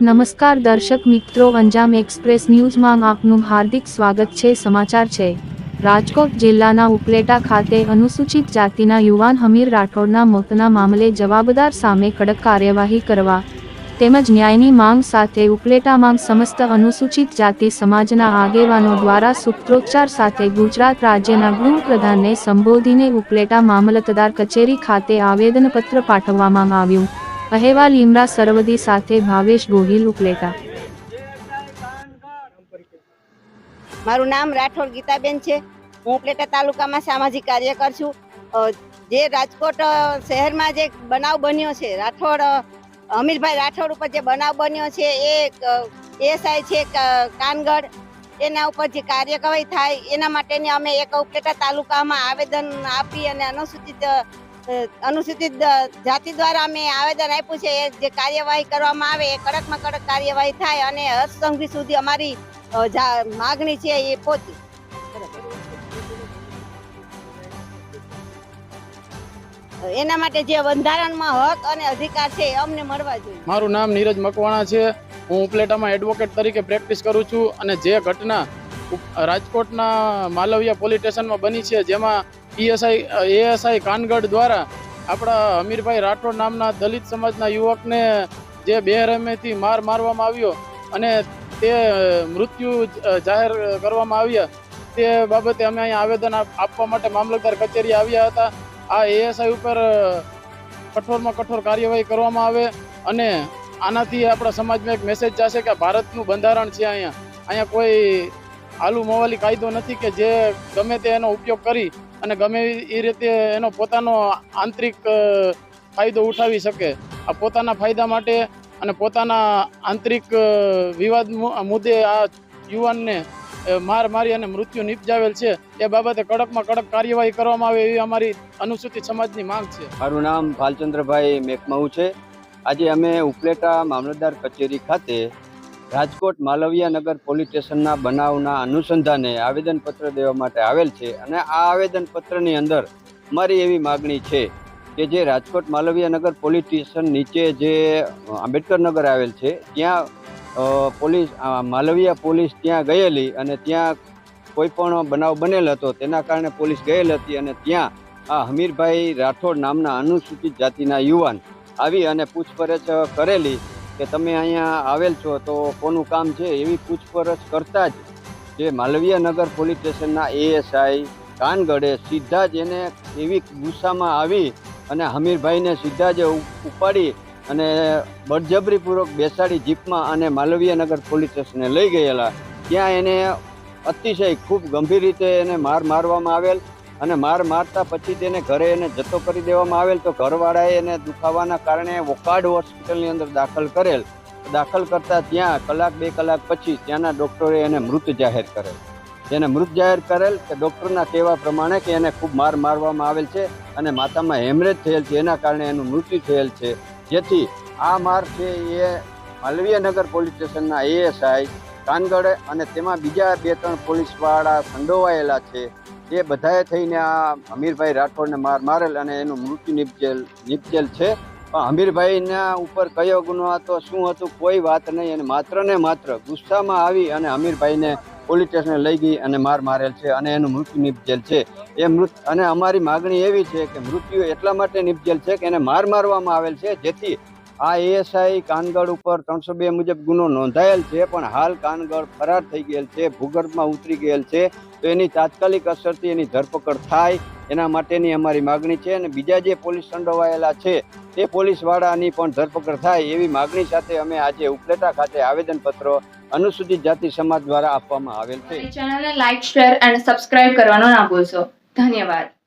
નમસ્કાર દર્શક મિત્રો, અંજામ એક્સપ્રેસ ન્યૂઝમાં આપનું હાર્દિક સ્વાગત છે, સમાચાર છે. રાજકોટ જિલ્લાના ઉપલેટા ખાતે અનુસૂચિત જાતિના યુવાન હમીર રાઠોડના મોતના મામલે જવાબદાર સામે કડક કાર્યવાહી કરવા તેમજ ન્યાયની માંગ સાથે ઉપલેટામાં સમસ્ત અનુસૂચિત જાતિ સમાજના આગેવાનો દ્વારા સૂત્રોચ્ચાર સાથે ગુજરાત રાજ્યના ગૃહપ્રધાનને સંબોધીને ઉપલેટા મામલતદાર કચેરી ખાતે આવેદનપત્ર પાઠવવામાં આવ્યું. અહેવાલ ઇમરા સરવદી સાથે ભાવેશ ગોહિલ ઉપલેટા. મારું નામ રાઠોડ ગીતાબેન છે. હું ઉપલેટા તાલુકામાં સામાજિક કાર્યકર છું. જે રાજકોટ શહેરમાં જે બનાવ બન્યો છે, રાઠોડ અમીરભાઈ રાઠોડ ઉપર જે બનાવ બન્યો છે, એ એસઆઈ છે કાનગઢ. એના ઉપર જે કાર્યવાહી થાય, એના માટેની અમે એક ઉપલેટા તાલુકામાં આવેદન આપી અને અનુસૂચિત અનુસૂચિત જાતિ દ્વારા અમે આવેદન આપ્યું છે. એ જે કાર્યવાહી કરવામાં આવે, એ કડકમાં કડક કાર્યવાહી થાય અને હસ્તસંઘી સુધી અમારી માગણી છે એ પહોંચી. એના માટે જે બંધારણમાં હક અને અધિકાર છે અમને મળવા જોઈએ. મારું નામ નીરજ મકવાણા છે. હું ઉપલેટામાં એડવોકેટ તરીકે પ્રેક્ટિસ કરું છું અને જે ઘટના રાજકોટના માલવિયા પોલીસ સ્ટેશનમાં બની છે, જેમાં પીએસઆઈ એએસઆઈ કાનગઢ દ્વારા આપણા અમીરભાઈ રાઠોડ નામના દલિત સમાજના યુવકને જે બેરહેમેથી માર મારવામાં આવ્યો અને તે મૃત્યુ જાહેર કરવામાં આવ્યા, તે બાબતે અમે અહીંયા આવેદન આપવા માટે મામલતદાર કચેરી આવ્યા હતા. આ એએસઆઈ ઉપર કઠોરમાં કઠોર કાર્યવાહી કરવામાં આવે અને આનાથી આપણા સમાજમાં એક મેસેજ જશે કે ભારતનું બંધારણ છે અહીંયા. અહીંયા કોઈ આલુ મોવાલી કાયદો નથી કે જે ગમે તે એનો ઉપયોગ કરી અને ગમે એ રીતે એનો પોતાનો આંતરિક ફાયદો ઉઠાવી શકે. આ પોતાના ફાયદા માટે અને પોતાના આંતરિક વિવાદ મુદ્દે આ યુવાનને માર મારી અને મૃત્યુ નિપજાવેલ છે, એ બાબતે કડકમાં કડક કાર્યવાહી કરવામાં આવે એવી અમારી અનુસૂચિત સમાજની માંગ છે. મારું નામ ભાલચંદ્રભાઈ મેકમાઉ છે. આજે અમે ઉપલેટા મામલતદાર કચેરી ખાતે રાજકોટ માલવીયા નગર પોલીસ સ્ટેશનના બનાવના અનુસંધાને આવેદનપત્ર દેવા માટે આવેલ છે અને આ આવેદનપત્રની અંદર અમારી એવી માગણી છે કે જે રાજકોટ માલવિયા નગર પોલીસ સ્ટેશન નીચે જે આંબેડકર નગર આવેલ છે, ત્યાં પોલીસ માલવિયા પોલીસ ત્યાં ગયેલી અને ત્યાં કોઈ પણ બનાવ બનેલ હતો, તેના કારણે પોલીસ ગયેલ હતી અને ત્યાં આ હમીરભાઈ રાઠોડ નામના અનુસૂચિત જાતિના યુવાન આવી અને પૂછપરછ કરેલી કે તમે અહીંયા આવેલ છો તો કોનું કામ છે એવી પૂછપરછ કરતા જ જે માલવીય નગર પોલીસ સ્ટેશનના એએસઆઈ કાનગઢે સીધા જ એને એવી ગુસ્સામાં આવી અને હમીરભાઈને સીધા જ ઉપાડી અને બળજબરીપૂર્વક બેસાડી જીપમાં અને માલવીય નગર પોલીસ સ્ટેશને લઈ ગયેલા. ત્યાં એને અતિશય ખૂબ ગંભીર રીતે એને માર મારવામાં આવેલ અને માર મારતા પછી તેને ઘરે એને જતો કરી દેવામાં આવેલ તો ઘરવાળાએ એને દુખાવાના કારણે વોકાડ હોસ્પિટલની અંદર દાખલ કરેલ. દાખલ કરતા ત્યાં કલાક બે કલાક પછી ત્યાંના ડૉક્ટરે એને મૃત જાહેર કરેલ. તેને મૃત જાહેર કરેલ કે ડૉક્ટરના કહેવા પ્રમાણે કે એને ખૂબ માર મારવામાં આવેલ છે અને માથામાં હેમરેજ થયેલ છે, એના કારણે એનું મૃત્યુ થયેલ છે. જેથી આ માર છે એ માલવીય નગર પોલીસ સ્ટેશનના એએસઆઈ કાનગઢ અને તેમાં બીજા બે ત્રણ પોલીસવાળા સંડોવાયેલા છે. એ બધાએ થઈને આ હમીરભાઈ રાઠોડને માર મારેલ અને એનું મૃત્યુ નિપજેલ નિપજેલ છે. પણ હમીરભાઈના ઉપર કયો ગુનો હતો, શું હતું, કોઈ વાત નહીં. અને માત્ર ને માત્ર ગુસ્સામાં આવી અને હમીરભાઈને પોલીસ સ્ટેશને લઈ ગઈ અને માર મારેલ છે અને એનું મૃત્યુ નિપજેલ છે. એ મૃત અને અમારી માગણી એવી છે કે મૃત્યુ એટલા માટે નિપજેલ છે કે એને માર મારવામાં આવેલ છે જેથી આ એએસઆઈ કાનગઢ ઉપર ત્રણસો બે મુજબ ગુનો નોંધાયેલ છે, પણ હાલ કાનગઢ ફરાર થઈ ગયેલ છે, ભૂગર્ભમાં ઉતરી ગયેલ છે. તો એની તાત્કાલિક અસરથી એની ધરપકડ થાય, એના માટેની અમારી માગણી છે અને બીજા જે પોલીસ સંડોવાયેલા છે, તે પોલીસવાળાની પણ ધરપકડ થાય એવી માગણી સાથે અમે આજે ઉપલેટા ખાતે આવેદનપત્રો અનુસૂચિત જાતિ સમાજ દ્વારા આપવામાં આવેલ છે. ચેનલને લાઇક શેર અને સબસ્ક્રાઇબ કરવાનો ના ભૂલશો. ધન્યવાદ.